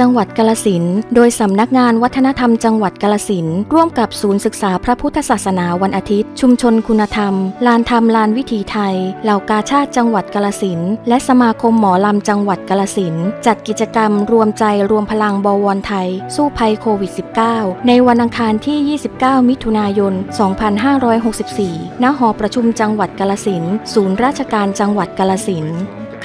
จังหวัดกาลสินโดยสำนักงานวัฒนธรรมจังหวัดกาลสินร่วมกับศูนย์ศึกษาพระพุทธศาสนาวันอาทิตย์ ชุมชนคุณธรรม ลานธรรมลานวิถีไทย เหล่ากาชาติจังหวัดกาลสินและสมาคมหมอลำจังหวัดกาลสินจัดกิจกรรมรวมใจรวมพลังบวรไทย สู้ภัยโควิด -19 ในวันอังคารที่ 29 มิถุนายน 2564 ณ หอประชุมจังหวัดกาลสินศูนย์ราชการจังหวัดกาลสิน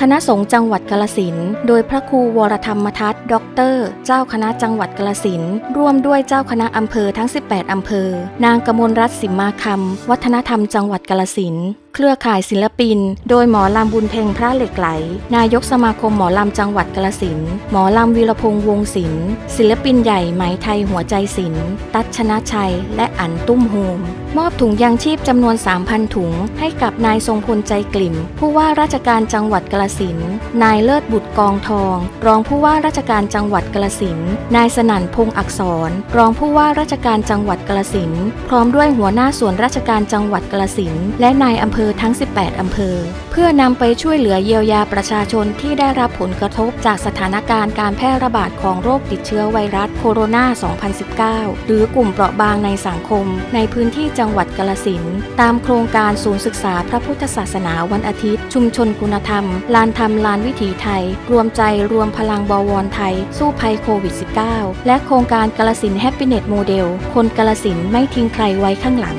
คณะสงฆ์จังหวัดกาลสินโดยพระครูวรธรรมทัตด็อกเตอร์ เจ้าคณะจังหวัดกาลสินร่วมด้วยเจ้าคณะอำเภอทั้ง 18 อำเภอ นางกมลรัตน์สิมมาคำวัฒนธรรมจังหวัดกาลสินเครือข่ายศิลปิน โดยหมอลำบุญเพ็งพระเหล็กไหล นายกสมาคมหมอลำจังหวัดกาลสินหมอลำวีรพงษ์วงศิลป์ศิลปินใหญ่ไหมไทยหัวใจศิลป์ตัชชนะชัย และอันตุ้มโฮมมอบถุงยางชีพจำนวน 3,000 ถุง ให้กับนายทรงพลใจกลิ่ม ผู้ว่าราชการจังหวัดกาลสินนายเลิศบุตรกองทอง รองผู้ว่าราชการจังหวัดกาลสินนายสนั่นพงษ์อักษร รองผู้ว่าราชการจังหวัดกาลสินพร้อมด้วยหัวหน้าส่วนราชการจังหวัดกาลสินและนายอำเภอทั้ง 18 อำเภอ เพื่อนำไปช่วยเหลือเยียวยาประชาชนที่ได้รับผลกระทบจากสถานการณ์การแพร่ระบาดของโรคติดเชื้อไวรัสโคโรนา 2019 หรือกลุ่มเปราะบางในสังคม ในพื้นที่จังหวัดกาลสินตามโครงการศูนย์ศึกษาพระพุทธศาสนาวันอาทิตย์ ชุมชนคุณธรรม ลานธรรมลานวิถีไทย รวมใจรวมพลังบวรไทย สู้ภัยโควิด -19 และโครงการกาลสินแฮปปี้เน็ตโมเดลคนกาลสินไม่ทิ้งใครไว้ข้างหลัง